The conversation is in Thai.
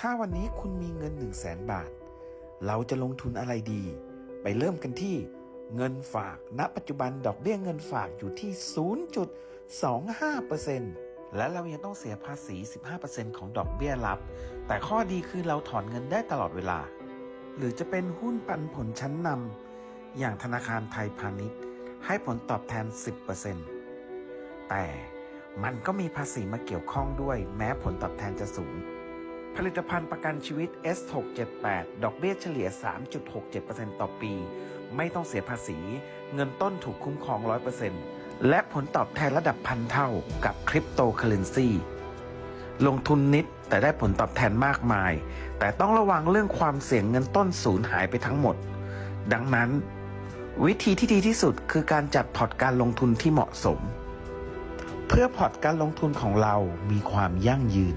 ถ้าวันนี้คุณมีเงิน 1 0 0 0 0แสนบาท เราจะลงทุนอะไรดี ไปเริ่มกันที่เงินฝาก ณ ปัจจุบันดอกเบี้ยเงินฝากอยู่ที่ 0.25%และเรายังต้องเสียภาษี 15%ของดอกเบี้ยรับ แต่ข้อดีคือเราถอนเงินได้ตลอดเวลา หรือจะเป็นหุ้นปันผลชั้นนำอย่างธนาคารไทยพาณิชย์ ให้ผลตอบแทน 10%แต่มันก็มีภาษีมาเกี่ยวข้องด้วย แม้ผลตอบแทนจะสูง ผลิตภัณฑ์ประกันชีวิต S678 ดอกเบี้ยเฉลี่ย 3.67%ต่อปี ไม่ต้องเสียภาษี เงินต้นถูกคุ้มครอง 100%และผลตอบแทนระดับพันเท่ากับคริปโตเคอเรนซีลงทุนนิดแต่ได้ผลตอบแทนมากมาย แต่ต้องระวังเรื่องความเสี่ยงเงินต้นสูญหายไปทั้งหมด ดังนั้น วิธีที่ดีที่สุดคือการจัดพอร์ตการลงทุนที่เหมาะสม เพื่อพอร์ตการลงทุนของเรามีความยั่งยืน